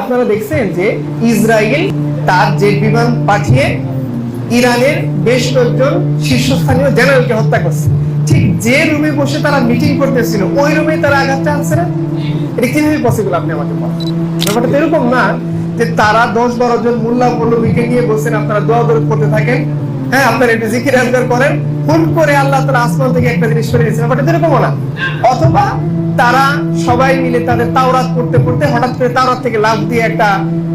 আপনারা দেখছেন যে ইসরায়েল তার জেট বিমান পাঠিয়ে ইরানের বেশ কয়েকজন শীর্ষস্থানীয় জেনারেলকে হত্যা করছে। ঠিক যে রুমে বসে তারা মিটিং করতেছিল, ওই রুমে তারা আঘাতটা আনছে না? এটা কীভাবে পসিবল আপনি আমাকে বলেন? ব্যাপারটা এরকম না যে তারা দশ বারো জন মোল্লা মৌলবীকে নিয়ে বসেন আপনারা দোয়া দরদ করতে থাকেন হ্যাঁ একটু জিকির করেন। হুট করে আল্লাহ তালা আসমান থেকে একটা জিনিস এরকমও না। অথবা তারা সবাই মিলে তাদের তাওরাত করতে করতে হঠাৎ করে তাওরাত থেকে লাভ দিয়ে একটা,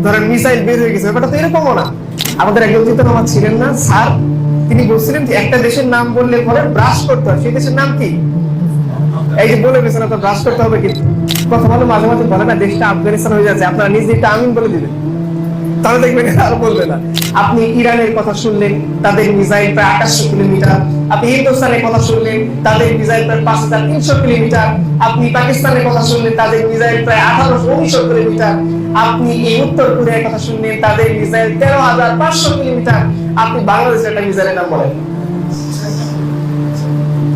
ধরেন মিসাইল বের হয়ে গেছে। এরকমও না। আমাদের একজন চিন্তা ছিলেন না, স্যার। তিনি বলছিলেন যে একটা দেশের নাম বললে পরে ব্রাশ করতে হয়। সেই দেশের নাম কি? এই যে বলে গেছেন তো ব্রাশ করতে হবে কিন্তু। কথা বলে মাঝে মাঝে বলে না, দেশটা আফগানিস্তান হয়ে যাচ্ছে। আপনারা নিজ দিকটা আমিন বলে দিবেন। তাহলে দেখবেন আর বলবে না। আপনি ইরানের কথা শুনলেন, তাদের মিসাইল প্রায় আঠাশশো কিলোমিটার। আপনি হিন্দুস্তানের কথা শুনলেন, তাদের মিসাইল প্রায় পাঁচ হাজার তিনশো কিলোমিটার। আপনি পাকিস্তানের কথা শুনলেন, তাদের মিসাইল প্রায় আঠারোশো উনিশশো কিলোমিটার। আপনি এই উত্তর কোরিয়ার কথা শুনলেন, তাদের মিসাইল তেরো হাজার পাঁচশো কিলোমিটার। আপনি বাংলাদেশের একটা মিসাইলের নাম বলেন।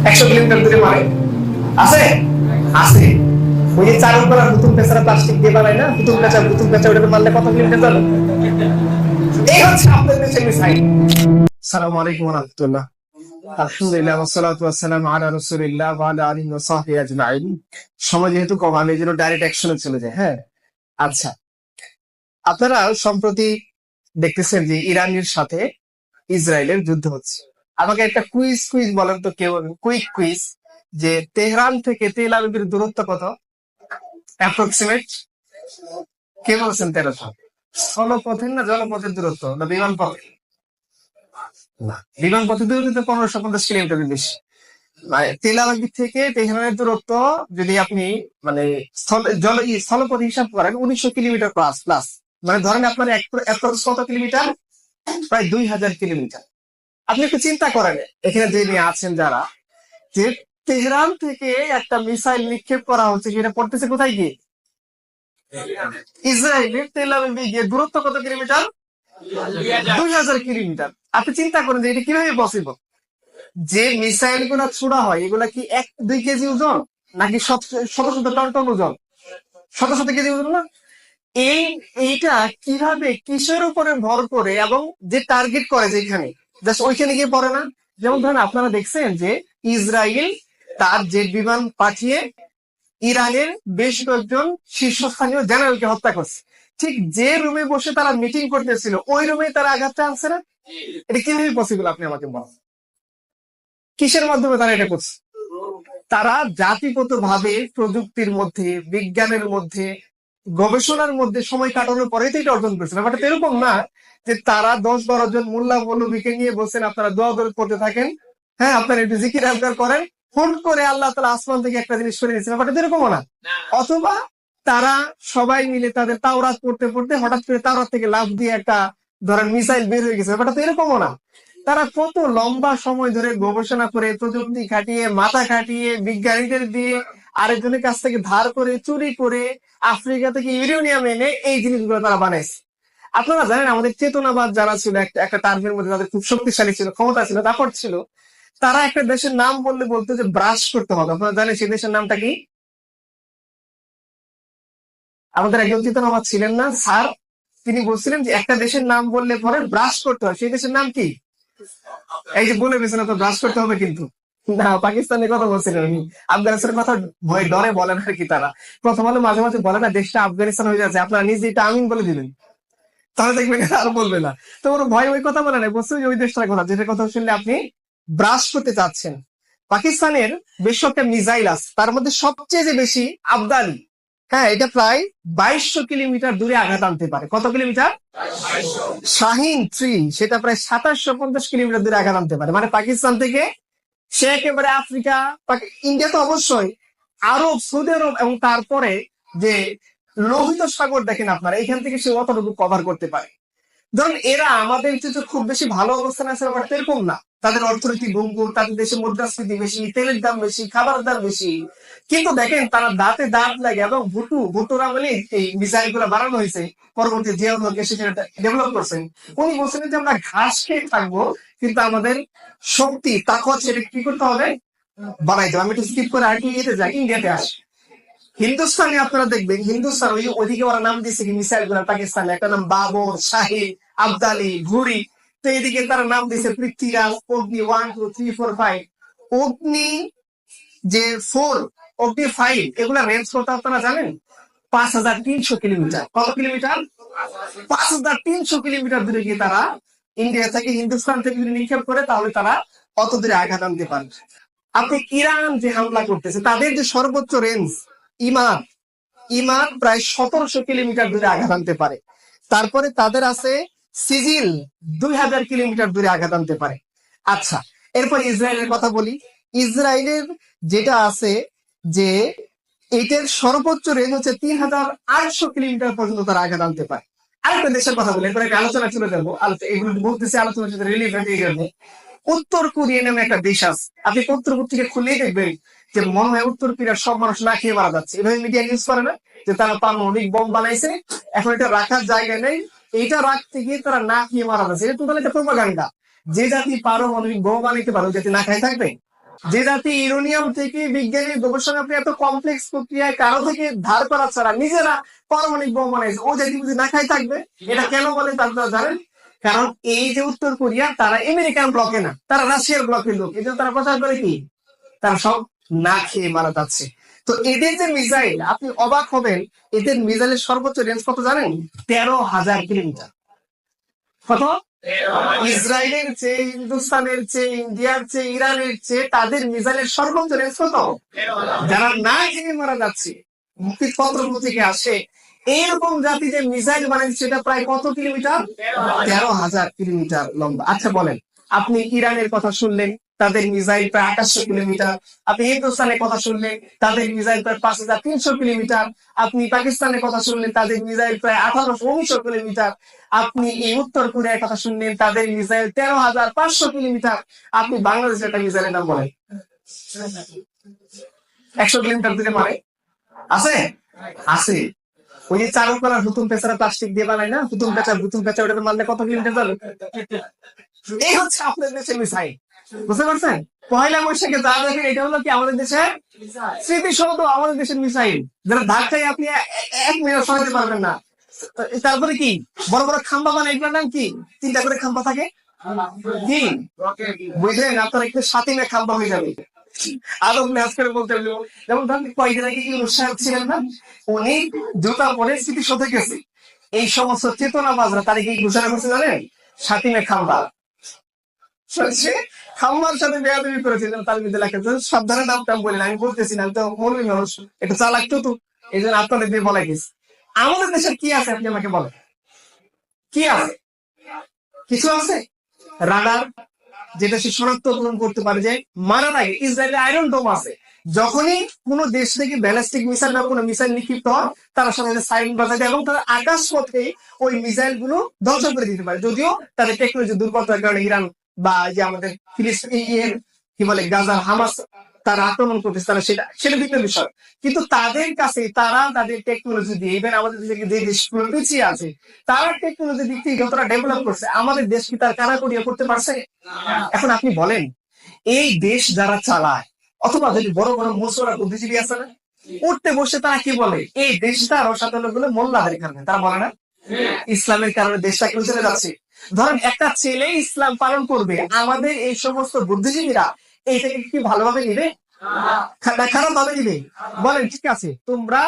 একশো কিলোমিটার দূরে মারে আছে? আছে। ওই যে চার উপর পুতুল পেছারা প্লাস্টিক দিয়ে বানায় না? পুতুল পেঁচা পুতুল পেঁচা, ওটাকে মারলে কত কিলোমিটার যাবে হ্যাঁ? আচ্ছা। আপনারা সম্প্রতি দেখতেছেন যে ইরানের সাথে ইসরায়েলের যুদ্ধ হচ্ছে। আমাকে একটা কুইজ কুইজ বলেন তো কেউ কুইক কুইজ যে তেহরান থেকে তেল আবিবের দূরত্ব কত? অ্যাপ্রক্সিমেট কে বলছেন তেরোশো স্থলপথের না জলপথের দূরত্ব? না বিমান পথে? না, বিমান পথের দূরত্ব পনেরোশো পঞ্চাশ কিলোমিটার বেশি। মানে থেকে তেহরানের দূরত্ব যদি আপনি মানে স্থল, জল স্থলপথ হিসাব করেন, উনিশশো কিলোমিটার প্লাস প্লাস মানে ধরেন আপনার অ্যাপ্রক্স কত কিলোমিটার? প্রায় দুই হাজার কিলোমিটার। আপনি একটু চিন্তা করেন, এখানে যিনি আছেন যারা, যে তেহরান থেকে একটা মিসাইল নিক্ষেপ করা হচ্ছে, সেটা পড়তেছে কোথায় গিয়ে? ইসরায়েলের তেল গিয়ে দূরত্ব কত কিলোমিটার? দুই হাজার কিলোমিটার। আপনি চিন্তা করেন যে এটা কীভাবে পসিবল যে মিসাইলগুলা ছোড়া হয়, এগুলা কি এক, দুই কেজি ওজন? নাকি শত শত টন টন ওজন? শত শত কেজি ওজন না? এই, এইটা কীভাবে, কিসের উপরে ভর করে এবং যে টার্গেট করে যেখানে? জাস্ট ওইখানে গিয়ে পড়ে না? যেমন ধরেন আপনারা দেখছেন যে ইসরায়েল তার জেট বিমান পাঠিয়ে ইরানের বেশ কয়েকজন শীর্ষস্থানীয় জেনারেলকে হত্যা করছে। ঠিক যে রুমে বসে তারা মিটিং করতেছিল, ওই রুমে তারা আঘাতটা আনছে না? এটা কীভাবে পসিবল আপনি আমাকে বলেন? কিসের মাধ্যমে তারা এটা করছে? তারা জাতিগত ভাবে প্রযুক্তির মধ্যে, বিজ্ঞানের মধ্যে, গবেষণার মধ্যে সময় কাটানোর পরেই তো এটা অর্জন করছে। ব্যাপারটা এরকম না যে তারা দশ বারো জন মোল্লা মৌলবীকে নিয়ে বসেন, আপনারা দোয়া করতে থাকেন। হ্যাঁ আপনারা একটু জিকির আজগার করেন। ফোন করে আল্লাহ তালা আসমান থেকে একটা জিনিস করে দিয়েছে ব্যাপারটা এরকমও না। অথবা তারা সবাই মিলে তাদের তাওরাত পড়তে পড়তে হঠাৎ করে তাওরাত থেকে লাভ দিয়ে একটা ধরেন মিসাইল বের হয়ে গেছে। ব্যাপারটা তো এরকমও না। তারা কত লম্বা সময় ধরে গবেষণা করে প্রযুক্তি খাটিয়ে মাথা খাটিয়ে বিজ্ঞানীদের দিয়ে আরেকজনের কাছ থেকে ধার করে চুরি করে আফ্রিকা থেকে ইউরেনিয়াম এনে এই জিনিসগুলো তারা বানাইছে। আপনারা জানেন আমাদের চেতনাবাদ যারা ছিল একটা একটা টার্মের মধ্যে তাদের খুব শক্তিশালী ছিল ক্ষমতা ছিল দাপট ছিল। তারা একটা দেশের নাম বললে বলতো যে ব্রাশ করতে হবে। আপনারা জানেন সেই দেশের নামটা কি? আমাদের একজন চেতনাবাদ ছিলেন না, স্যার। তিনি বলছিলেন যে একটা দেশের নাম বললে পরে ব্রাশ করতে হয়। সেই দেশের নাম কি? এই যে বলে গেছেন তো ব্রাশ করতে হবে কিন্তু। না, পাকিস্তানের কথা বলছিলেন উনি। আফগানিস্তানের কথা ভয় ডরে বলেন আর কি তারা। প্রথম আলো মাঝে মাঝে বলে না, দেশটা আফগানিস্তান হয়ে যাচ্ছে। আপনারা নিজে এটা আমিন বলে দিলেন। তাহলে দেখবেন আর বলবে না। তো ওর ভয় ওই কথা বলে না। বলছে ওই দেশটার কথা যেটা কথা শুনলে আপনি ব্রাশ করতে চাচ্ছেন। পাকিস্তানের বেশ কয়েকটা মিসাইল আছে, তার মধ্যে সবচেয়ে যে বেশি আবদালি হ্যাঁ এটা প্রায় বাইশশো কিলোমিটার দূরে আঘাত আনতে পারে। কত কিলোমিটার? শাহিন থ্রি, সেটা প্রায় সাতাশশো পঞ্চাশ কিলোমিটার দূরে আঘাত আনতে পারে। মানে পাকিস্তান থেকে সে একেবারে আফ্রিকা ইন্ডিয়া তো অবশ্যই, আরব, সৌদি আরব এবং তারপরে যে লোহিত সাগর দেখেন আপনারা, এখান থেকে সে অতটুকু কভার করতে পারে। ধরুন এরা আমাদের যে খুব বেশি ভালো অবস্থানে আছে ব্যাপারটা এরকম না। তাদের অর্থনীতি ভঙ্গুর, তাদের দেশে মুদ্রাস্ফীতি বেশি, তেলের দাম বেশি, খাবারের দাম বেশি। কিন্তু দেখেন, তারা দাঁতে দাঁত লাগে এবং ভুটু, ভুটুর আমলে এই মিসাইলগুলো বানানো হয়েছে। পরবর্তী জিয়াউল হক সেটা ডেভেলপ করছেন, উনি বলছেন যে আমরা ঘাস খেয়ে থাকব, কিন্তু আমাদের শক্তি, তাকত সেটা কি করতে হবে? বানাইতে হবে। আমি একটু স্কিপ করে আর কি ইয়েতে যাই, ইন্ডিয়াতে আসি। হিন্দুস্তানে আপনারা দেখবেন, হিন্দুস্তান ওই ওইদিকে ওরা নাম দিয়েছে কি মিসাইলগুলা পাকিস্তানে, একটা নাম বাবর শাহি আবদালি, ঘুরি। তো এদিকে তারা নাম দিয়েছে Prithviraj, Agni one two three four five Agni যে ফোর অগ্নি ফাইভ এগুলা রেঞ্জ কত আপনারা জানেন? পাঁচ হাজার তিনশো কিলোমিটার। কত কিলোমিটার? পাঁচ হাজার তিনশো কিলোমিটার দূরে গিয়ে তারা ইন্ডিয়া থেকে, হিন্দুস্তান থেকে যদি নিক্ষেপ করে, তাহলে তারা অত দূরে আঘাত আনতে পারে আপনি ইরান যে হামলা করতেছে, তাদের যে সর্বোচ্চ রেঞ্জ ইমান ইমান প্রায় সতেরোশো কিলোমিটার দূরে আঘাত আনতে পারে। তারপরে তাদের আছে সিজিল, দুই হাজার কিলোমিটার দূরে আঘাত আনতে পারে। আচ্ছা এরপর ইসরায়েলের কথা বলি। ইসরায়েলের যেটা আছে যে এটার সর্বোচ্চ রেঞ্জ হচ্ছে তিন হাজার আটশো কিলোমিটার পর্যন্ত তারা আঘাত আনতে পারে। আরেকটা দেশের কথা বলি, এরপরে আলোচনা চলে যাব। এগুলো বলতেছি উত্তর কোরিয়া নামে একটা দেশ আছে। আপনি পত্র পত্রিকা খুলেই দেখবেন যে মনে হয় উত্তর কোরিয়ার সব মানুষ না খেয়ে মারা যাচ্ছে। এভাবে মিডিয়া নিউজ করে না যে তারা পারমাণবিক বোম বানাইছে, এখন এটা রাখার জায়গা নেই। এইটা রাখতে গিয়ে তারা না খেয়ে মারা যাচ্ছে। এটা টোটাল একটা প্রোপাগান্ডা যে জাতি পারমাণবিক বোম বানাইতে পারে জাতি না খাই থাকবে? যে জাতি ইউরোনিয়াম থেকে বিজ্ঞানী গবেষণা এত কমপ্লেক্স প্রক্রিয়ায় কারও থেকে ধার করা ছাড়া নিজেরা পারমাণবিক বোম বানাইছে ও জাতি যদি না খাই থাকবে, এটা কেন বলে তা আপনারা জানেন? কারণ এই যে উত্তর কোরিয়া, তারা আমেরিকান ব্লকে না, তারা রাশিয়ার ব্লকের লোক। এই তারা প্রচার করে কি? তারা সব না খেয়ে মারা যাচ্ছে। তো এদের যে মিসাইল আপনি অবাক হবেন, এদের মিসাইলের সর্বোচ্চ রেঞ্জ কত জানেন? তেরো হাজার কিলোমিটার। কত? ইসরায়েলের চেয়ে, হিন্দুস্তানের চেয়ে, ইন্ডিয়ার চেয়ে, ইরানের চেয়ে তাদের মিসাইলের সর্বোচ্চ রেঞ্জ কত? যারা না খেয়ে মারা যাচ্ছে, মুক্তিপত্র থেকে আসে? এরকম জাতি যে মিসাইল বানাচ্ছে সেটা প্রায় কত কিলোমিটার? তেরো হাজার কিলোমিটার লম্বা। আচ্ছা বলেন, আপনি ইরানের কথা শুনলেন তাদের মিসাইল প্রায় আঠাশশো কিলোমিটার। আপনি হিন্দুস্তানের কথা শুনলেন, তাদের মিসাইল প্রায় পাঁচ হাজার তিনশো কিলোমিটার। আপনি পাকিস্তানের কথা শুনলেন, তাদের মিসাইল প্রায় আঠারোশো উনিশশো কিলোমিটার। আপনি এই উত্তর কোরিয়ার কথা শুনলেন, তাদের মিসাইল তেরো হাজার পাঁচশো কিলোমিটার। আপনি বাংলাদেশের একটা মিসাইলের নাম বলেন। একশো কিলোমিটার দূরে মারে। আছে? আছে। ওই যে চালু করার হুতুম পেঁচারা প্লাস্টিক দিয়ে বানায় না? হুতুম পেঁচা হুতুম পেঁচা, ওটাতে মারলে কত কিলোমিটার যাবে এই হচ্ছে আপনাদের দেশের মিসাইল। বুঝতে পারছেন? পয়লা বৈশাখে যা দেখেন এটা হলো কি আমাদের দেশের স্মৃতিসৌধ আমাদের দেশের মিসাইল যারা ধাক্কায় আপনি এক মিনিট সরাতে পারবেন না। তারপরে কি? বড় বড় খাম্বা বানায় এগুলোর নাম কি? তিনটা করে খাম্বা থাকে? কি? বুঝলেন? আপনার একটু সাতিমে খাম্বা হয়ে যাবে। আরও ম্যাচ করে বলতে হলো। যেমন ধরেন কয়েকদিন আগে কি উৎসাহ ছিলেন না? উনি জুতা পরে স্মৃতিসৌধে গেছে। এই সমস্ত চেতনা বাজরা তারিখ এই ঘোষণা করছে জানেন? সাতিমে খাম্বা। শুনছে সাথে বেয়াদবি করেছিল তার লেখা নাম টাম বলেন, আমি বলতেছি না তো মানুষ চালাক তো তো এই জন্য আপনাদের দিয়ে বলা গেছে। আমাদের দেশের কি আছে, আপনি আমাকে বলেন? কি আছে? কিছু আছে? রাডার, যেটা সে শনাক্তকরণ করতে পারে যে মারার আগে ইসরায়েলের আয়রন ডোম আছে। যখনই কোনো দেশ থেকে ব্যালিস্টিক মিসাইল বা কোনো মিসাইল নিক্ষিপ্ত হয়, তারা সাথে সাইন বাজায় এবং তারা আকাশ পথে ওই মিসাইলগুলো ধ্বংস করে দিতে পারে। যদিও তাদের টেকনোলজি দুর্বলতার কারণে ইরান বা যে আমাদের ফিলিস্তিনের কি বলে, গাজা, হামাস, তারা আক্রমণ করতেছে, তারা সেটা সেটা ভিন্ন বিষয়। কিন্তু তাদের কাছে তারা তাদের টেকনোলজি দিয়ে ইভেন আমাদের দেশে যে দেশগুলো পিছিয়ে আছে, তারা টেকনোলজি দিক থেকে যতটা ডেভেলপ করছে, আমাদের দেশ কি তার কারাকড়িয়া করতে পারছে? এখন আপনি বলেন, এই দেশ যারা চালায়, অথবা যদি বড় বড় মুসরা বুদ্ধিজীবী আছে না, উঠতে বসে তারা কি বলে? এই দেশটা রসাতলগুলো মোল্লাদের কারণে। তারা বলে না? ইসলামের কারণে দেশটা কেউ চলে যাচ্ছে। ধরেন একটা ছেলে ইসলাম পালন করবে আমাদের এই সমস্ত বুদ্ধিজীবীরা এইটাকে কি ভালোভাবে নিবে? খারাপ ভাবে নিবে? বলেন ঠিক আছে তোমরা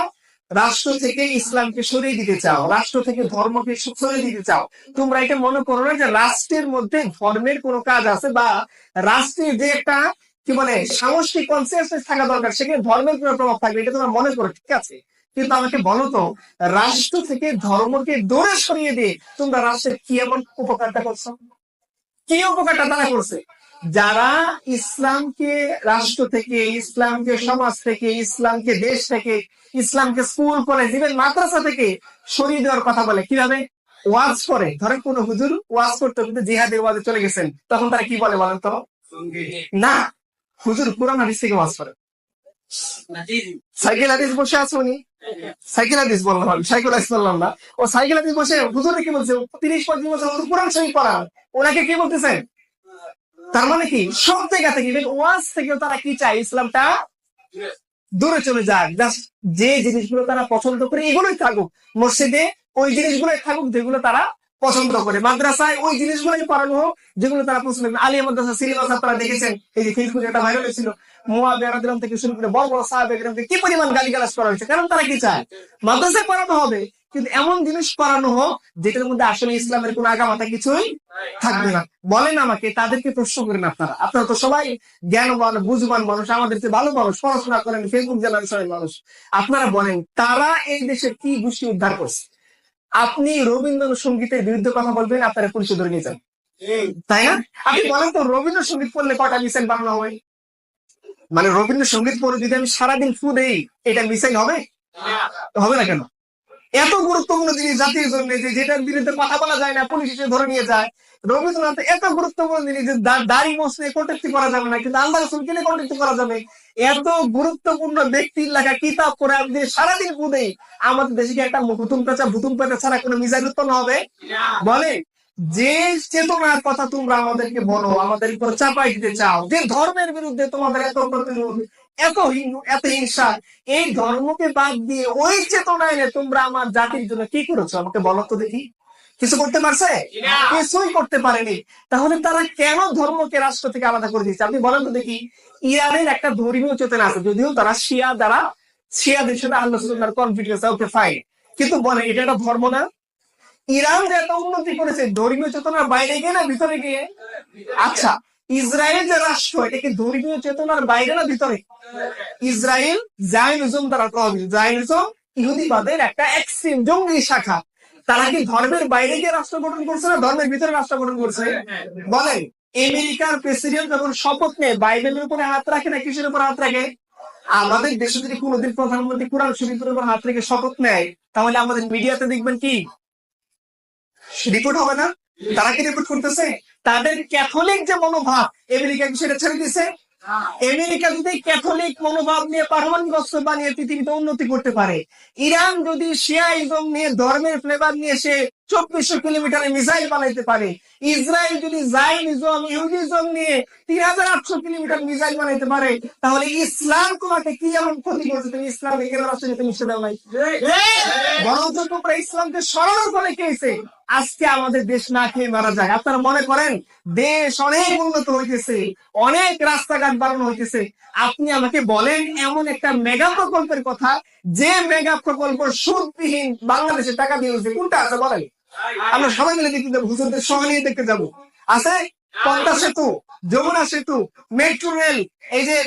রাষ্ট্র থেকে ইসলামকে সরিয়ে দিতে চাও রাষ্ট্র থেকে ধর্মকে সরিয়ে দিতে চাও। তোমরা এটা মনে করো না যে রাষ্ট্রের মধ্যে ধর্মের কোনো কাজ আছে বা রাষ্ট্রের যে একটা কি বলে সামষ্টিক কনসিয়াসনেস থাকা দরকার সেখানে ধর্মের কোনো প্রভাব থাকবে এটা তোমরা মনে করো ঠিক আছে? কিন্তু আমাকে বলো তো রাষ্ট্র থেকে ধর্মকে দূরে সরিয়ে দিয়ে তোমরা রাষ্ট্রের কি এমন উপকারটা করছ? কি উপকারটা তারা করছে? যারা ইসলামকে রাষ্ট্র থেকে ইসলামকে সমাজ থেকে ইসলামকে দেশ থেকে ইসলামকে স্কুল কলেজ ইভেন মাদ্রাসা থেকে সরিয়ে দেওয়ার কথা বলে কীভাবে? ওয়াজ করে। ধরেন কোন হুজুর ওয়াজ করতে কিন্তু জিহাদের ওয়াজে চলে গেছেন তখন তারা কি বলে বলেন তো? না হুজুর কোরআন হাদিস থেকে ওয়াজ করে। সাইকেল হাদিস বসে আছে উনি? সাইকেল বললাম আমি, সাইকেল বললাম না। ও সাইকেল বসে কি বলছে? তিরিশ পঁয়ত্রিশ বছর হুজুর কোরআন শরীফ ওনাকে কি বলতেছেন? তার মানে কি? সব জায়গা থেকে ওয়াজ থেকেও তারা কি চায়? ইসলামটা দূরে চলে যাক। যে জিনিসগুলো তারা পছন্দ করে, এগুলোই থাকুক। মসজিদে ওই জিনিসগুলোই থাকুক, যেগুলো তারা পছন্দ করে। মাদ্রাসায় ওই জিনিসগুলোই পড়ানো হোক যেগুলো তারা পছন্দ করে। আলিয়া মাদ্রাসা সিলেবাস আপনারা দেখেছেন এই যে ফেসবুকে একটা ভাইরাল হয়েছিল। মোয়া থেকে শুরু করে বড় বড় সাহেব একরামকে কি পরিমাণ গালিগালাজ করা হয়েছে? কারণ তারা কি চায়? মাদ্রাসায় পড়ানো হবে কিন্তু এমন জিনিস পড়ানো হোক যেটার মধ্যে আসলে ইসলামের কোনো আগামাতা কিছুই থাকবে না। বলেন আমাকে তাদেরকে প্রশ্ন করেন আপনারা। আপনারা তো সবাই জ্ঞানবান বুঝবান মানুষ আমাদের চেয়ে ভালো মানুষ পড়াশোনা করেন ফেসবুক জেনারেশনের মানুষ। আপনারা বলেন তারা এই দেশে কি গোষ্ঠী উদ্ধার করছে? আপনি রবীন্দ্রসঙ্গীতের বিরুদ্ধে কথা বলবেন, আপনারা পুলিশে ধরে নিয়ে যান। তাই না? আপনি বলেন তো, রবীন্দ্রসঙ্গীত পড়লে কটা মিসাইল বানানো হয়? মানে রবীন্দ্রসঙ্গীত পড়ে যদি আমি সারাদিন ফু দেই, এটা মিসাইল হবে? হবে না কেন? এত গুরুত্বপূর্ণ জিনিস জাতির জন্য যে যেটার বিরুদ্ধে কথা বলা যায় না, পুলিশ এসে ধরে নিয়ে যায়। রবীন্দ্রনাথ এত গুরুত্বপূর্ণ জিনিস যে দাড়ি মোসলে কটাক্তি করা যাবে না, কিন্তু আল্লাহ রসুল কিনে কটাক্তি করা যাবে? এত গুরুত্বপূর্ণ ব্যক্তির লেখা কিতাব করে যে সারাদিন বুধেই আমাদের দেশে কি একটা ভুতুম পেঁচা ভুতুম পেঁচা ছাড়া কোনো মিজাইল উৎপন্ন হবে? বলে, যে চেতনার কথা তোমরা আমাদেরকে বলো, আমাদের উপর চাপাই দিতে চাও, যে ধর্মের বিরুদ্ধে তোমাদের এত প্রতিরোধ, এত এত হিংসা, এই ধর্মকে বাদ দিয়ে ওই চেতনা এনে তোমরা আমার জাতির জন্য কি করেছ? আমাকে বলো তো দেখি। কিছু করতে পারছে? কিছুই করতে পারেনি। তাহলে তারা কেন ধর্মকে রাষ্ট্র থেকে আলাদা করে দিয়েছে? আপনি বলেন তো দেখি ইরানের একটা ধর্মীয় চেতনা আছে যদিও তারা শিয়া দ্বারা শিয়াদের সাথে আল্লাহ কনফিডেন্স ওকে ফাইন কিন্তু বলে এটা একটা ধর্ম না? ইরান যে এত উন্নতি করেছে ধর্মীয় চেতনার বাইরে গিয়ে না ভিতরে গিয়ে? আচ্ছা ইসরায়েল যে রাষ্ট্র এটা কি ধর্মীয় চেতনার বাইরে না ভিতরে? ইসরায়েল জায়নিজম দ্বারা প্রভাবিত। জায়নিজম ইহুদিবাদের একটা এক্সট্রিম জঙ্গি শাখা। তারা কি ধর্মের বাইরে গিয়ে রাষ্ট্র গঠন করছে না ধর্মের ভিতরে রাষ্ট্র গঠন করছে? বলেন আমেরিকার প্রেসিডেন্ট যখন শপথ নেয় বাইবেলের উপরে হাত রাখে না কিসের উপর হাত রাখে? আমাদের দেশে যদি কোনোদিন প্রধানমন্ত্রী কোরআন শরীফের উপর হাত রেখে শপথ নেয় তাহলে আমাদের মিডিয়াতে দেখবেন কি? রিপোর্ট হবে না? তারা কি রিপোর্ট করতেছে? তাদের ক্যাথলিক যে মনোভাব আমেরিকা কি সেটা ছেড়ে দিছে আমেরিকা যদি ক্যাথলিক মনোভাব নিয়ে পারমাণবিক অস্ত্র বানিয়ে পৃথিবীতে উন্নতি করতে পারে, ইরান যদি শিয়াইজম নিয়ে ধর্মের ফ্লেভার নিয়ে সে চব্বিশশো কিলোমিটারে মিসাইল বানাইতে পারে। ইসরায়েল যদি জাইনিজম ইহুদিজম নিয়ে তিন হাজার আটশো কিলোমিটার মিসাইল বানাইতে পারে, তাহলে ইসলাম তোমাকে কি এমন ক্ষতি করছে? তুমি ইসলামকে কেন রাষ্ট্র মিশতে দাও নাই। বরঞ্চ তোমরা ইসলামকে সরানোর ফলে কি হয়েছে আজকে আমাদের দেশ না খেয়ে মারা যায়। আপনারা মনে করেন, দেশ অনেক উন্নত হইতেছে, অনেক রাস্তাঘাট বাড়ানো হইতেছে। আপনি আমাকে বলেন এমন একটা মেগা প্রকল্পের কথা, যে মেগা প্রকল্প সুদবিহীন বাংলাদেশে টাকা দিয়ে কোনটা আছে বলেন? আমরা সবাই মিলে দেখতে যাব, হুজুরদের সঙ্গে নিয়ে দেখতে যাব। আছে? পদ্মা সেতু, যমুনা সেতু মেট্রো রেল এই যে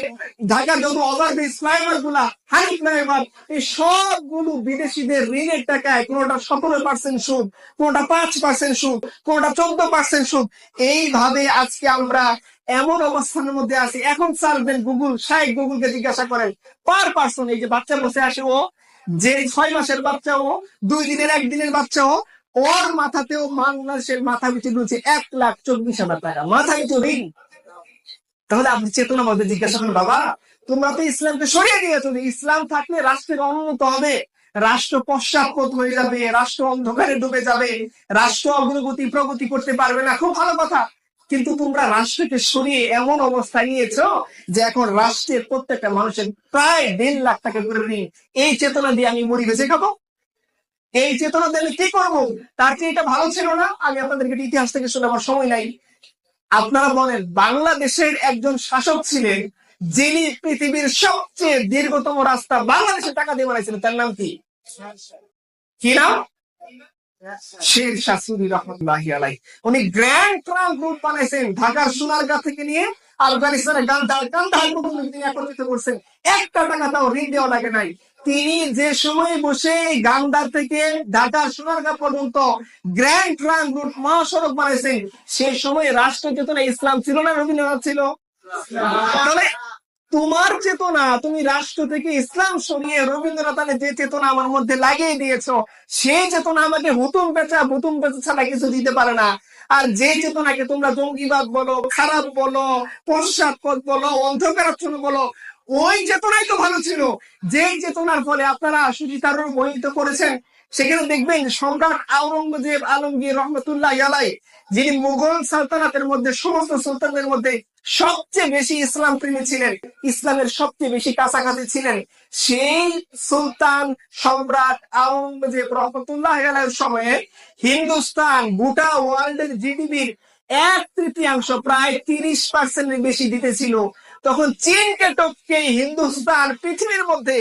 ঢাকার যত ওভারব্রিজ ফ্লাইওভারগুলা হাই ফ্লাইওভার এই সবগুলো বিদেশিদের ঋণের টাকায় কোনোটা সতেরো পার্সেন্ট সুদ, কোনোটা পাঁচ পার্সেন্ট সুদ, কোনোটা চোদ্দ পার্সেন্ট সুদ। এইভাবে আজকে আমরা এমন অবস্থানের মধ্যে আছি। এখন সার্ভেন গুগল সাহেব গুগলকে জিজ্ঞাসা করেন পার পার্সন এই যে বাচ্চা বসে আসে ও, যে ছয় মাসের বাচ্চা ও, দুই দিনের, একদিনের বাচ্চা ও ওর মাথাতেও বাংলাদেশের মাথা পিছু রয়েছে এক লাখ চব্বিশ হাজার টাকা। মাথা পিছু ঋণ তাহলে আপনি চেতনা মধ্যে জিজ্ঞাসা করেন, বাবা, তোমরা তো ইসলামকে সরিয়ে দিয়েছ ইসলাম থাকলে রাষ্ট্রের অনুন্নত হবে। রাষ্ট্র পশ্চাৎপদ হয়ে যাবে, রাষ্ট্র অন্ধকারে ডুবে যাবে, রাষ্ট্র অগ্রগতি, প্রগতি করতে পারবে না, খুব ভালো কথা। কিন্তু তোমরা রাষ্ট্রকে সরিয়ে এমন অবস্থায় নিয়েছো যে এখন রাষ্ট্রের প্রত্যেকটা মানুষের প্রায় দেড় লাখ টাকা করে ঋণ। এই চেতনা দিয়ে আমি মুড়ি বেঁচে খাব। এই চেতনা আমি কি করব? তার চেয়ে এটা ভালো ছিল না। আমি আপনাদেরকে ইতিহাস থেকে শুনে আমার সময় নাই। আপনারা বলেন, বাংলাদেশের একজন শাসক ছিলেন যিনি পৃথিবীর সবচেয়ে দীর্ঘতম রাস্তা বাংলাদেশে টাকা দিয়ে বানাইছিলেন। তার নাম কি? নাম? শের শাশুড়ি রহমতুল্লাহি আলাই উনি গ্র্যান্ড ট্রাঙ্ক রুট বানাইছেন ঢাকার সোনারগাঁ থেকে নিয়ে আফগানিস্তানের গান্ধার গান্ধার পর্যন্ত তিনি একত্রিত করছেন। একটা টাকা তাও ঋণ দেওয়া লাগে নাই। তিনি যে সময় বসে এই থেকে ঢাকার সোনারগাঁ পর্যন্ত গ্র্যান্ড ট্রাঙ্ক রুট মহাসড়ক বানাইছেন সেই সময় রাষ্ট্র চেতনা ইসলাম ছিল না, রবীন্দ্রনাথ ছিল? তাহলে তোমার চেতনা, তুমি রাষ্ট্র থেকে ইসলাম সরিয়ে রবীন্দ্রনাথের যে চেতনা আমার মধ্যে লাগিয়ে দিয়েছ, সেই চেতনা আমাকে হুতুম পেঁচা হুতুম পেঁচা ছাড়া কিছু দিতে পারে না। আর যে চেতনাকে তোমরা জঙ্গিবাদ বলো, খারাপ বলো, পশ্চাৎপদ বলো, অন্ধকারাচ্ছন্ন বলো ওই চেতনাই তো ভালো ছিল। যেই চেতনার ফলে আপনারা সুচিতার বহিত করেছেন, সেখানে দেখবেন সম্রাট আওরঙ্গজেব আলমগীর রহমতুল্লাহ আলাই যিনি মুঘল সালতানাতের মধ্যে, সমস্ত সুলতানদের মধ্যে সবচেয়ে বেশি ইসলাম প্রেমী ছিলেন, ইসলামের সবচেয়ে বেশি কাছাকাছি ছিলেন, সেই সুলতান সম্রাট আওরঙ্গজেব রহমতুল্লাহ আলাইয়ের সময়ে হিন্দুস্তান গোটা ওয়ার্ল্ডের জিডিপির এক তৃতীয়াংশ প্রায় তিরিশ পার্সেন্টের বেশি দিতেছিল তখন চীনকে টপকে হিন্দুস্তান, পৃথিবীর মধ্যে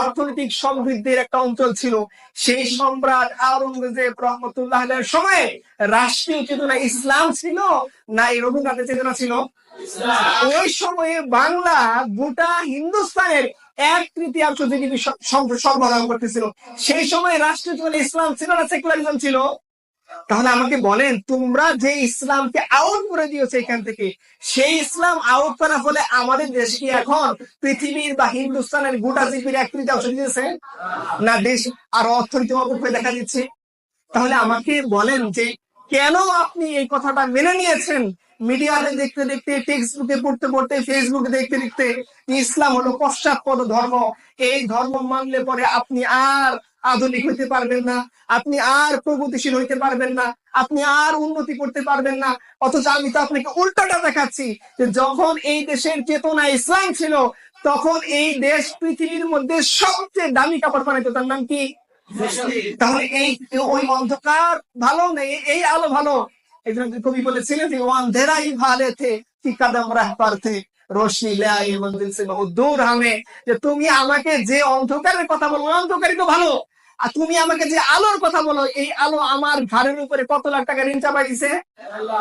অর্থনৈতিক সমৃদ্ধির একটা অঞ্চল ছিল। সেই সম্রাট আওরঙ্গজেব রহমতুল্লাহ সময়ে রাষ্ট্রীয় চেতনা ইসলাম ছিল না এই রবীন্দ্রনাথের চেতনা ছিল? ওই সময়ে বাংলা গোটা হিন্দুস্তানের এক তৃতীয়াংশ জিডিপি সরবরাহ করতেছিল। সেই সময় রাষ্ট্রীয় চেতনা ইসলাম ছিল না সেকুলারিজম ছিল? তাহলে আমাকে বলেন, তোমরা যে ইসলামকে আউট করে দিয়েছ এখান থেকে, সেই ইসলাম আউট করার ফলে আমাদের দেশ কি এখন পৃথিবীর বা হিন্দুস্তানের গোটা পৃথিবীর এক তৃতীয়াংশ দিয়েছে? না, দেশ আর অর্থনীতি অপক্ষে দেখা দিচ্ছে। তাহলে আমাকে বলেন যে, কেন আপনি এই কথাটা মেনে নিয়েছেন? মিডিয়াতে দেখতে দেখতে টেক্সট বুকে পড়তে পড়তে ফেসবুকে দেখতে দেখতে, ইসলাম হলো পশ্চাৎপদ ধর্ম। এই ধর্ম মানলে পরে আপনি আর আধুনিক হইতে পারবেন না, আপনি আর প্রগতিশীল হইতে পারবেন না, আপনি আর উন্নতি করতে পারবেন না। অথচ আমি তো আপনাকে উল্টাটা দেখাচ্ছি যে যখন এই দেশের চেতনা ইসলাম ছিল, তখন এই দেশ পৃথিবীর মধ্যে সবচেয়ে দামি কাপড় বানাইতো। তার নাম কি? তাহলে এই ওই অন্ধকার ভালো নেই, এই আলো ভালো? একজন কবি বলেছিলেন যে, অন্ধেরাই ভালে থে কি কদম রাহ পারতে রোশনি লে আই মঞ্জিল সে দূর হামে। যে তুমি আমাকে যে অন্ধকারের কথা বলো অন্ধকারই তো ভালো। আর তুমি আমাকে যে আলোর কথা বলো, এই আলো আমার ঘাড়ের উপরে কত লাখ টাকা ঋণ চাপাই দিছে?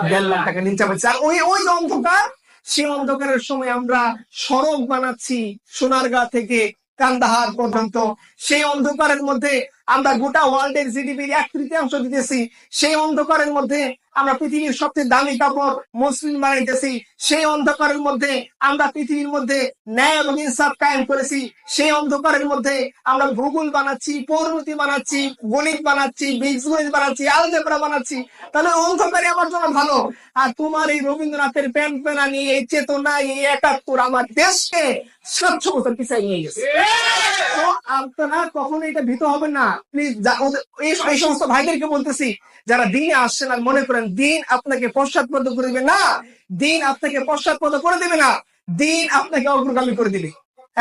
দেড় লাখ টাকা ঋণ চাপাইছে আর ওই ওই অন্ধকার, সেই অন্ধকারের সময় আমরা সড়ক বানাচ্ছি সোনারগাঁ থেকে কান্দাহার পর্যন্ত। সেই অন্ধকারের মধ্যে আমরা গোটা ওয়ার্ল্ডের জিডিপির এক তৃতীয়াংশ দিতেছি সেই অন্ধকারের মধ্যে আমরা পৃথিবীর সবচেয়ে দামি কাপড় মুসলিম বানাইতেছি সেই অন্ধকারের মধ্যে আমরা পৃথিবীর মধ্যে ন্যায় এবং ইনসাফ কায়েম করেছি সেই অন্ধকারের মধ্যে আমরা ভূগোল বানাচ্ছি পৌরনীতি বানাচ্ছি গণিত বানাচ্ছি বীজগণিত বানাচ্ছি আলজেব্রা বানাচ্ছি। তাহলে অন্ধকারে আমার জন্য ভালো। আর তোমার এই রবীন্দ্রনাথের প্যান প্যানা নিয়ে এই চেতনা এই একাত্তর আমার দেশকে সাতশো বছর পিছিয়ে নিয়ে গেছে। তো আপনারা কখনো এটা ভীত হবেন না। এই সমস্ত ভাইদেরকে বলতেছি, যারা দিনে আসছেন আর মনে করেন দিন আপনাকে পশ্চাৎপদ করে দিবে না, দিন আপনাকে পশ্চাৎপদ করে দিবে না, দিন আপনাকে অগ্রগামী করে দিবে।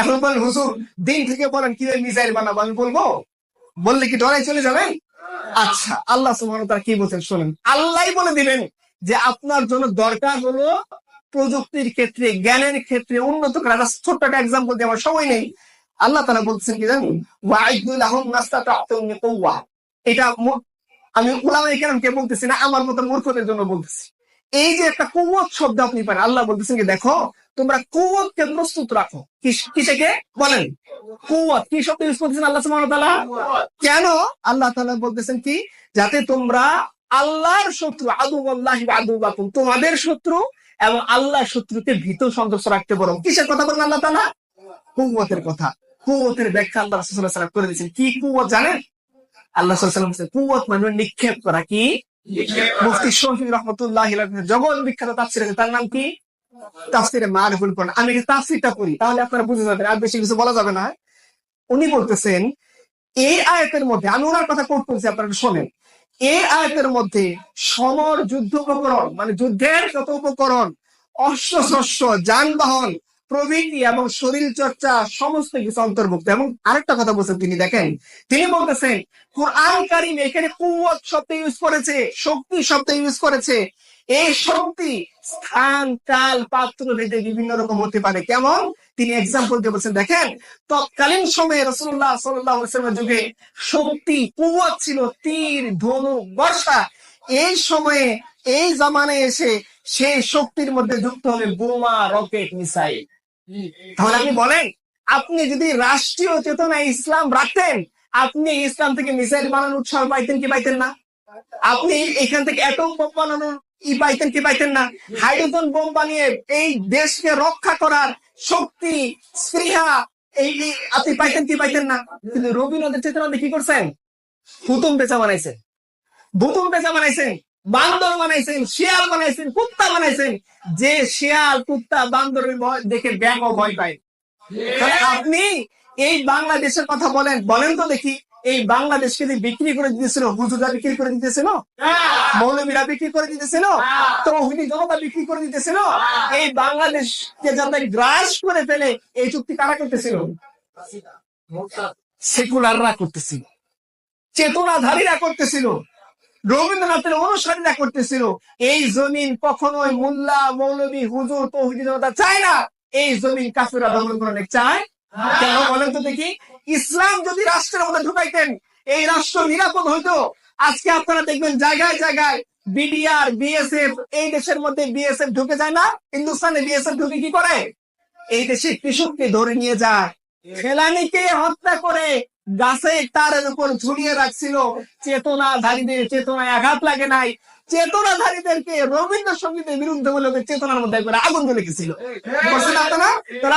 এখন বলেন, হুজুর, দিন থেকে বলেন মিসাইল বানাবো, আমি বলব? বললে কি ডরাই চলে যাবেন? আচ্ছা আল্লাহ ওয়া কি বলছেন শুনেন। আল্লাহই বলে দিবেন যে আপনার জন্য দরকার হলো প্রযুক্তির ক্ষেত্রে, জ্ঞানের ক্ষেত্রে উন্নত করা। ছোট্ট একটা এক্সাম্পল দিয়ে আমার সময় নেই। আল্লাহ তারা বলছেন কি জানেন? এটা আমি কেরামকে বলতেছি না আমার মতো মূর্খদের জন্য বলতেছি। এই যে একটা কুওয়াত শব্দ আপনি পান, আল্লাহ বলতেছেন কি, দেখো, তোমরা কুওয়াতকে প্রস্তুত রাখো। কিস- কিসেকে? বলেন। কুওয়াত, কি শব্দ ইউজ করতেছেন আল্লাহ ওয়া কেন? আল্লাহ তাআলা বলতেছেন কি, যাতে তোমরা আল্লাহর শত্রু আদু আল্লাহি আদু বাকুম তোমাদের শত্রু এবং আল্লাহর শত্রুকে ভীত সন্তুষ্ট রাখতে পারো। কিসের কথা বলেন আল্লাহ তাআলা? কুওয়াতের কথা। কুওয়াতের ব্যাখ্যা আল্লাহ রাসূল সাল্লাল্লাহু করে দিয়েছেন। কি কুওয়াত জানেন? আল্লাহ ওয়াসাল্লাম কুওয়াত মানে নিক্ষেপ করা কি? মুফতি শফি রহমতুল্লাহ জগৎ বিখ্যাত তাফসির তার নাম কি? তাফসিরে আমি তাফসিরটা করি তাহলে আপনারা বুঝে যাবেন, আর বেশি কিছু বলা যাবে না। উনি বলতেছেন, এই আয়াতের মধ্যে, আমি ওনার কথা কোট করছি আপনারা শোনেন। এই আয়াতের মধ্যে সমর যুদ্ধ উপকরণ মানে যুদ্ধের যত উপকরণ অস্ত্র শস্য যানবাহন প্রভৃতি এবং শরীর চর্চা সমস্ত কিছু অন্তর্ভুক্ত। এবং আরেকটা কথা বলছেন তিনি, দেখেন, তিনি বলতেছেন, কোরআন কারিম এখানে কুয়াত শব্দ ইউজ করেছে, শক্তি শব্দ ইউজ করেছে। এই শক্তি স্থান, কাল, পাত্র ভেদে বিভিন্ন রকম হতে পারে। কেমন? তিনি এক্সাম্পল দিয়ে বলছেন, দেখেন, তৎকালীন সময়ে রসুল্লাহ সাল্লামের যুগে শক্তি কুয়াত ছিল তীর ধনু বর্ষা। এই সময়ে, এই জামানে এসে সেই শক্তির মধ্যে যুক্ত হবে বোমা, রকেট, মিসাইল। তাহলে আপনি বলেন, আপনি যদি রাষ্ট্রীয় চেতনায় ইসলাম রাখতেন, আপনি ইসলাম থেকে মিসাইল বানানোর উৎসাহ পাইতেন কি পাইতেন না? আপনি এখান থেকে অ্যাটম বোম বানানোর ই পাইতেন কি পাইতেন না? হাইড্রোজেন বোম বানিয়ে এই দেশকে রক্ষা করার শক্তি, স্পৃহা, এই আপনি পাইতেন কি পাইতেন না? কিন্তু রবীন্দ্রনাথের চেতনা কি করছেন? হুতুম পেঁচা বানাইছেন। ভুতুম পেঁচা বানাইছেন। বান্দর বানাইছেন, শিয়াল বানাইছেন, কুত্তা বানাইছেন। যে শিয়াল, কুত্তা বান্দরের ভয়, দেখে ব্যাঙ ভয় পায়। আপনি এই বাংলাদেশের কথা বলেন বলেন তো দেখি, এই বাংলাদেশকে যে বিক্রি করে দিতেছিল হুজুরা বিক্রি করে দিতেছিল? মৌলবীরা বিক্রি করে দিতেছিল? তৌহিদি জনতা বিক্রি করে দিতেছিল? এই বাংলাদেশকে যাতে গ্রাস করে ফেলে, এই চুক্তি কারা করতেছিল? সেকুলাররা করতেছিল। চেতনাধারীরা করতেছিল। রবীন্দ্রনাথের অনুসারীরা করতেছিল, এই জমিন কখনোই মোল্লা, মৌলবী, হুজুর, তৌহিদি জনতা চায় না। এই জমিন কাফেরা দখল করে চায়। কেন বলেন তো দেখি, ইসলাম যদি রাষ্ট্রের মধ্যে ঢুকাইতেন, এই রাষ্ট্র নিরাপদ হইতো। আজকে আপনারা দেখবেন জায়গায় জায়গায় বিডিআর, বিএসএফ, এই দেশের মধ্যে বিএসএফ ঢুকে যায় না, হিন্দুস্তানে বিএসএফ ঢুকে কি করে? এই দেশে কৃষককে ধরে নিয়ে যায়। ফেলানিকে হত্যা করে গাছে তারের উপর ঝুলিয়ে রাখছিল। চেতনাধারীদের চেতনায় আঘাত লাগে নাই। চেতনাধারীদেরকে রবীন্দ্রসঙ্গীতের বিরুদ্ধে বলে চেতনার মধ্যে একবার আগুন জ্বলে গেছিল।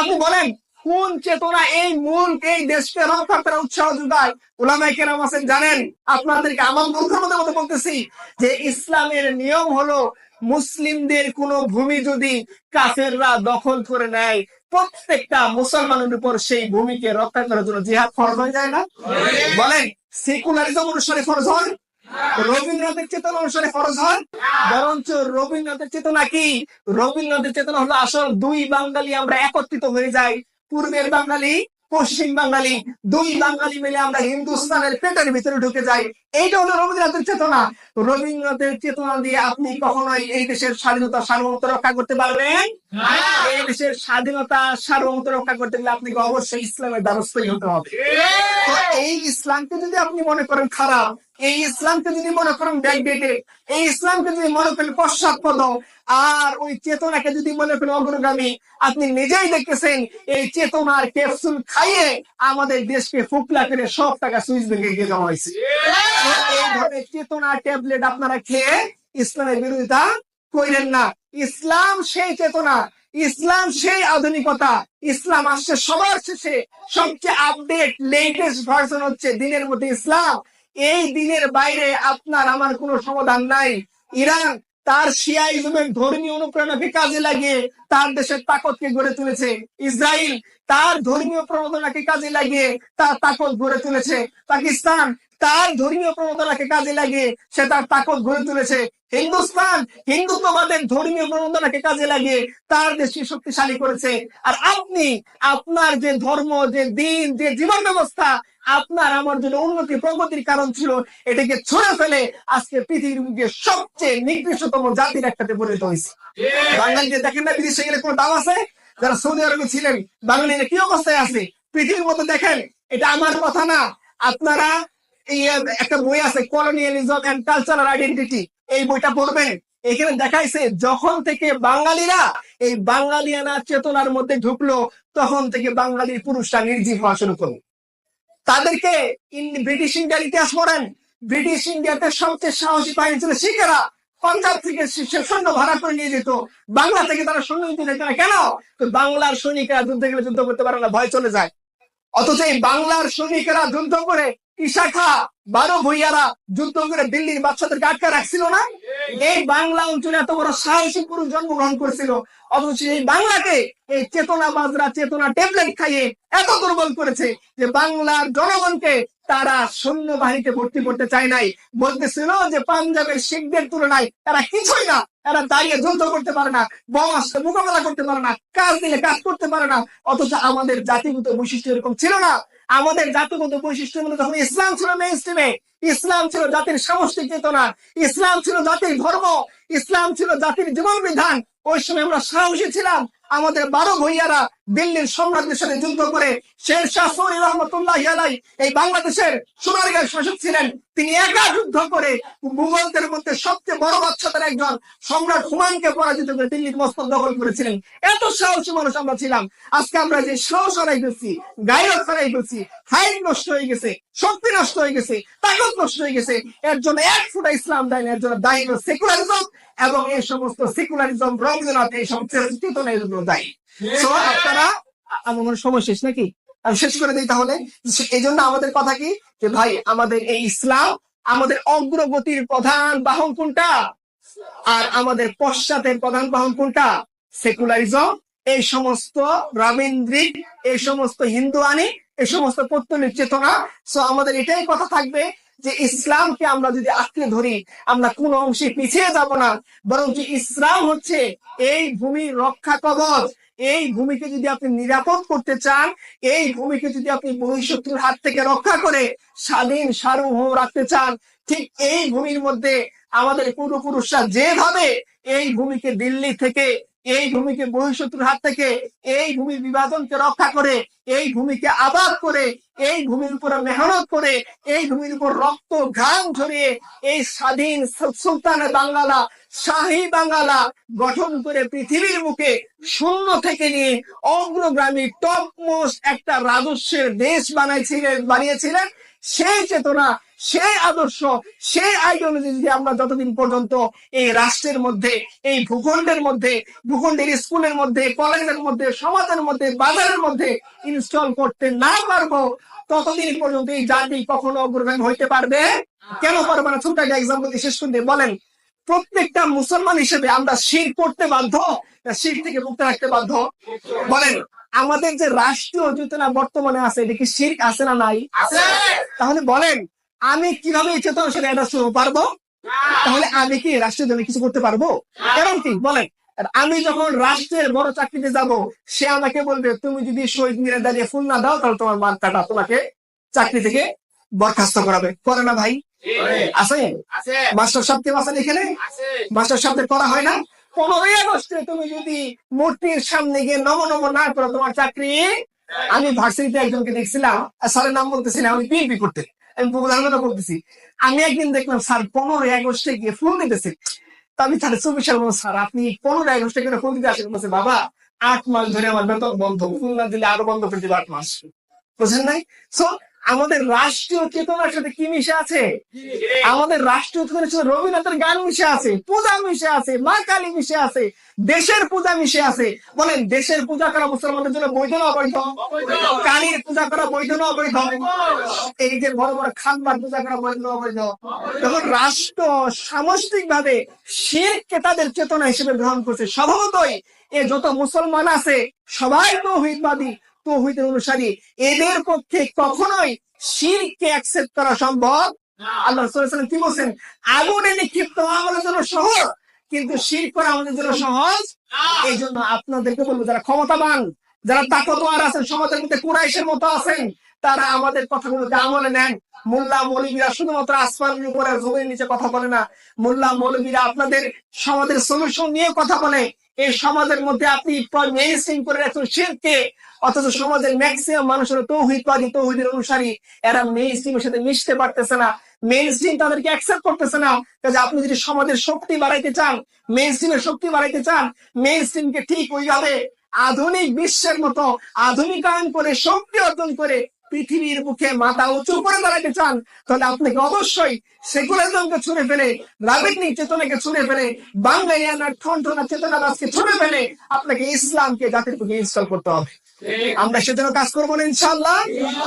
আপনি বলেন, কোন চেতনা এই মূল এই দেশকে রক্ষা উৎসাহ যোগায়? ওলামাই কেরাম আছেন, জানেন? আপনাদেরকে আমার মধ্যে মধ্যে বলতেছি যে ইসলামের নিয়ম হলো মুসলিমদের কোন ভূমি যদি কাফেররা দখল করে নেয়, প্রত্যেকটা মুসলমানের উপর সেই ভূমিকে রক্ষা করার জন্য জিহাদ ফরজ হয়ে যায় না? বলেন, সেকুলারিজম অনুসারে ফরজ হয় রবীন্দ্রনাথের চেতনা অনুসারে ফরজ হয় বরঞ্চ রবীন্দ্রনাথের চেতনা কি? রবীন্দ্রনাথের চেতনা হলো আসল দুই বাঙালি আমরা একত্রিত হয়ে যাই। পূর্বের বাঙালি, পশ্চিম বাঙালি, দুই বাঙালি মিলে আমরা হিন্দুস্তানের পেটের ভিতরে ঢুকে যাই। এইটা হলো রবীন্দ্রনাথের চেতনা। রবীন্দ্রনাথের চেতনা দিয়ে আপনি কখনোই এই দেশের স্বাধীনতা, সার্বভৌমত্ব রক্ষা করতে পারবেন? এই দেশের স্বাধীনতা, সার্বভৌমত্ব রক্ষা করতে গেলে আপনাকে অবশ্যই ইসলামের দ্বারস্থই হতে হবে। এই ইসলামকে যদি আপনি মনে করেন খারাপ, এই ইসলামকে যদি মনে করেন ব্যাকডেটেড এই ইসলামকে যদি মনে করেন পশ্চাৎপদ, আর ওই চেতনাকে যদি মনে করেন অগ্রগামী, আপনি নিজেই দেখতেছেন এই চেতনার ক্যাপসুল খাইয়ে আমাদের দেশকে ফুকলা করে সব টাকা সুইচ ব্যাংকে গিয়ে জমা হয়েছে। এই ধরনের চেতনা ট্যাবলেট আপনারা খেয়ে ইসলামের বিরোধিতা কইলেন না। ইসলাম সেই চেতনা, ইসলাম সেই আধুনিকতা, ইসলাম আসছে সবার শেষে। সবচেয়ে আপডেট লেটেস্ট ভার্সন হচ্ছে দিনের মধ্যে ইসলাম। এই দিনের বাইরে আপনার আমার কোনো সমাধান নাই। ইরান তার শিয়াইজমের ধর্মীয় অনুপ্রেরণাকে কাজে লাগিয়ে তার দেশের তাকতকে গড়ে তুলেছে। ইসরায়েল তার ধর্মীয় প্রণোদনাকে কাজে লাগিয়ে তার তাকত গড়ে তুলেছে। পাকিস্তান তার ধর্মীয় প্রণোদনাকে কাজে লাগিয়ে সে তার তাকত গড়ে তুলেছে। হিন্দুস্তান, হিন্দুত্ববাদের ধর্মীয় প্রণোদনাকে কাজে লাগিয়ে তার দেশকে শক্তিশালী করেছে। আর আপনি, আপনার যে ধর্ম, যে দিন, যে জীবন ব্যবস্থা, আপনার আমার জন্য উন্নতি প্রগতির কারণ ছিল, এটাকে ছড়ে ফেলে আজকে পৃথিবীর সবচেয়ে নিকৃষ্টতম জাতির একটাতে পরিণত হয়েছে। বাঙালিকে দেখেন না, বিদেশে গেলে কোনো দাম আছে? যারা সৌদি আরবে ছিলেন, বাঙালিরা কি অবস্থায় আছে? পৃথিবীর মতো দেখেন, এটা আমার কথা না। আপনারা একটা বই আছে কলোনিয়ালিজম এন্ড কালচারাল আইডেন্টিটি এই বইটা পড়বেন এখানে দেখাইছে, যখন থেকে বাঙালিরা এই বাঙালিয়ানা চেতনার মধ্যে ঢুকলো, তখন থেকে বাঙালির পুরুষরা নির্জীব হওয়া শুরু করল। তাদেরকে ব্রিটিশ ইন্ডিয়ার ইতিহাস পড়েন। ব্রিটিশ ইন্ডিয়াতে সবচেয়ে সাহসী বাহিনী ছিল শিখেরা। পাঞ্জাব থেকে সৈন্য ভাড়া করে নিয়ে যেত। বাংলা থেকে তারা সৈন্য নিতে যেত না কেন? বাংলার সৈনিকরা যুদ্ধে গেলে যুদ্ধ করতে পারে না, ভয় চলে যায়। অথচ এই বাংলার সৈনিকেরা যুদ্ধ করে ইশাখা বারো ভুইয়ারা যুদ্ধ করে দিল্লির বাচ্চাদেরকে আটকা রাখছিল না? এই বাংলা অঞ্চলে এত বড় সাহসী পুরুষ জন্মগ্রহণ করেছিল। অথচ এই বাংলাকে এই চেতনা বাজরা চেতনা ট্যাবলেট খাইয়ে এত দুর্বল করেছে যে বাংলার জনগণকে তারা সৈন্য বাহিনীতে ভর্তি করতে চায় নাই। বলতেছিল যে পাঞ্জাবের শিখদের তুলনায় তারা কিছুই না। এরা দাঁড়িয়ে যুদ্ধ করতে পারে না, বোম আসতে মোকাবেলা করতে পারে না, কাজ দিলে কাজ করতে পারে না। অথচ আমাদের জাতিগত বৈশিষ্ট্য এরকম ছিল না। আমাদের জাতিগত বৈশিষ্ট্য মধ্যে তখন ইসলাম ছিল মেইন স্ট্রিমে ইসলাম ছিল জাতির সামষ্টিক চেতনা, ইসলাম ছিল জাতির ধর্ম, ইসলাম ছিল জাতির জীবন বিধান, ওই সময় আমরা সাহসী ছিলাম। আমাদের বারো ভইয়ারা দিল্লির সম্রাটদের সাথে যুদ্ধ করে শের শাহ রহমতুল্লাহ আলাই এই বাংলাদেশের সোনারগাঁর শাসক ছিলেন। তিনি একা যুদ্ধ করে মুঘলদের মধ্যে সবচেয়ে বড় বাচ্চাদের একজন সম্রাট হুমায়ুনকে পরাজিত করে দিল্লির মস্তক দখল করেছিলেন। এত সাহসী মানুষ আমরা ছিলাম। আজকে আমরা যে সাহস হারাই ফেলছি গায়ক হারাই ফেলছি, হাইট নষ্ট হয়ে গেছে, শক্তি নষ্ট হয়ে গেছে, তাকত নষ্ট হয়ে গেছে, এর জন্য এক ফুটা ইসলাম দেয়নি এর জন্য দায়ী সেকুলারিজম এবং এই সমস্ত সেকুলারিজম রবীন্দ্রনাথ এই সমস্ত চেতনা এর জন্য দায়ী। So, আপনারা আমার মনে সময় শেষ নাকি? আমি শেষ করে দিই তাহলে। এই জন্য আমাদের কথা কি? যে ভাই আমাদের এই ইসলাম আমাদের অগ্রগতির প্রধান বাহন কোনটা? আর আমাদের পশ্চাতের প্রধান বাহন কোনটা? সেকুলারিজম। এই সমস্ত রাবীন্দ্রিক এই সমস্ত হিন্দু আনি এই সমস্ত পত্তলিক চেতনা। সো আমাদের এটাই কথা থাকবে যে ইসলামকে আমরা যদি আঁকড়ে ধরি আমরা কোন অংশে পিছিয়ে যাব না। বরং ইসলাম হচ্ছে এই ভূমি রক্ষা কবচ। এই ভূমিকে যদি আপনি নিরাপদ করতে চান, এই ভূমিকে যদি আপনি বহিঃশত্রুর হাত থেকে রক্ষা করে স্বাধীন সার্বভৌম রাখতে চান, ঠিক এই ভূমির মধ্যে আমাদের পূর্বপুরুষরা যেভাবে এই ভূমিকে দিল্লি থেকে এই ভূমিকে বহিঃশত্রুর হাত থেকে, এই ভূমি বিভাজনকে রক্ষা করে, এই ভূমিকে আবাদ করে, এই ভূমির উপরে মেহনত করে, এই ভূমির উপর রক্ত ঘাম ঝরিয়ে, এই স্বাধীন সুলতানে বাঙ্গালা, শাহী বাঙ্গালা গঠন করে পৃথিবীর মুখে শূন্য থেকে নিয়ে অগ্রগামী টপ মোস্ট একটা রাজস্বের দেশ বানাইছিলেন, বানিয়েছিলেন। সেই চেতনা সেই আদর্শ সেই আইডিওলজি যদি আমরা যতদিন পর্যন্ত এই রাষ্ট্রের মধ্যে এই ভূখণ্ডের মধ্যে ভূখণ্ডের স্কুলের মধ্যে কলেজের মধ্যে সমাজের মধ্যে বাজারের মধ্যে ইনস্টল করতে না পারব ততদিন পর্যন্ত এই জাতি কখনো অগ্রগামী হইতে পারবে? কেন পারবে না? ছোট একটা এক্সাম্পল দিয়ে শেষ করতে বলেন প্রত্যেকটা মুসলমান হিসেবে আমরা শির করতে বাধ্য? শির থেকে মুক্ত রাখতে বাধ্য? বলেন আমাদের যে রাষ্ট্রীয় চেতনা বর্তমানে আছে এটা কি শির? আছে না নাই? তাহলে বলেন আমি কীভাবে এই চেতনার সাথে অ্যাডাপ্ট করতে পারব? তাহলে আমি কি রাষ্ট্রের জন্য কিছু করতে পারব? কারণ কি? বলেন আমি যখন রাষ্ট্রের বড় চাকরিতে যাব সে আমাকে বলবে তুমি যদি শহীদ মিনারে দাঁড়িয়ে ফুল না দাও তাহলে তোমার মার্কাটা তোমাকে চাকরি থেকে বরখাস্ত করাবে। করে না ভাই? আছে? মাস্টার সাহেবকে বাঁচান এখানে? মাস্টার সাহেবদের করা হয় না? পনেরোই আগস্টে তুমি যদি মূর্তির সামনে গিয়ে নম নম না করো তোমার চাকরি আমি ভার্সিটিতে একজনকে দেখছিলাম আর স্যারের নাম বলতেছিলাম আমি পিএনপি করতে। আমি কথা বলতেছি। আমি একদিন দেখলাম স্যার পনেরোই আগস্টে গিয়ে ফোন দিতেছে। তো আমি তাহলে চব্বিশ সাল স্যার, আপনি পনেরোই আগস্টে গিয়ে ফোন দিতে আসেন? বলছে, বাবা, আট মাস ধরে আমার বেতন বন্ধ। ফুল না দিলে আরও বন্ধ করে দিবে আট মাস। বুঝলেন নাই? সো আমাদের রাষ্ট্রীয় চেতনার সাথে কি মিশে আছে? আমাদের রাষ্ট্রীয় চেতনার সাথে রবীন্দ্রনাথের গান মিশে আছে, পূজা মিশে আছে, মা কালী মিশে আছে, দেশের পূজা মিশে আছে। বলেন, দেশের পূজা করা মুসলমানদের জন্য বৈধ না অবৈধ? কালীর পূজা করা বৈধ না অবৈধ? এই যে বড় বড় খানবার পূজা করা বৈধ না অবৈধ? তখন রাষ্ট্র সামষ্টিক ভাবে শিরকে তাদের চেতনা হিসেবে গ্রহণ করছে। স্বভাবতই এ যত মুসলমান আছে, সবাই তো তৌহিদবাদী তৌহিদের অনুসারী এদের পক্ষে কখনোই শিরকে অ্যাকসেপ্ট করা সম্ভব আল্লাহ সাল্লাল্লাহু কি বলছেন? আগুনে নিক্ষিপ্ত আমাদের জন্য সহজ কিন্তু শির করা আমাদের জন্য সহজ? এই জন্য আপনাদেরকে বলব যারা ক্ষমতাবান যারা তাকতওয়ার আছেন সমাজের মধ্যে কুরাইশের মতো আছেন তারা আমাদের কথাগুলোকে আমলে নেন। মোল্লা মৌলবীরা শুধুমাত্র আসমানের উপরে জমির নিচে কথা বলে না। মোল্লা মৌলবীরা আপনাদের সমাজের সলিউশন নিয়ে কথা বলে। এই সমাজের মধ্যে আপনি মেইনস্ট্রিম করে রাখছেন শিরকে অথচ সমাজের ম্যাক্সিমাম মানুষের তৌহিদবাদী তৌহিদের অনুসারী। এরা মেইন স্ট্রিমের সাথে মিশতে পারতেছে না। মেইন স্ট্রিম তাদেরকে অ্যাকসেপ্ট করতেছে না। কাজে আপনি যদি সমাজের শক্তি বাড়াইতে চান মেইন স্ট্রিমের শক্তি বাড়াইতে চান মেইন স্ট্রিমকে ঠিক ওইভাবে আধুনিক বিশ্বের মতো আধুনিকায়ন করে, শক্তি অর্জন করে পৃথিবীর মুখে মাথা উঁচু করে দাঁড়াতে চান, তাহলে আপনাকে অবশ্যই সেকুলারিজমকে ছুড়ে ফেলে রাবিটনিক চেতনাকে ছুড়ে ফেলে বাংলাইয়ানার ঠনঠনা চেতনাবাজকে ছুড়ে ফেলে আপনাকে ইসলামকে জাতির মুখে ইনস্টল করতে হবে। আমরা সেজন্য কাজ করব না ইনশাআল্লাহ।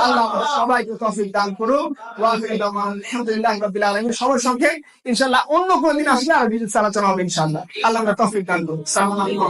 আল্লাহ সবাইকে তৌফিক দান করুক। আলহামদুলিল্লাহ সবার সঙ্গে ইনশাআল্লাহ অন্য কোনো দিন আসলে আর বিদ্যুৎ হবে ইনশাআল্লাহ। আল্লাহ আমরা তৌফিক দান করুন আসসালামু আলাইকুম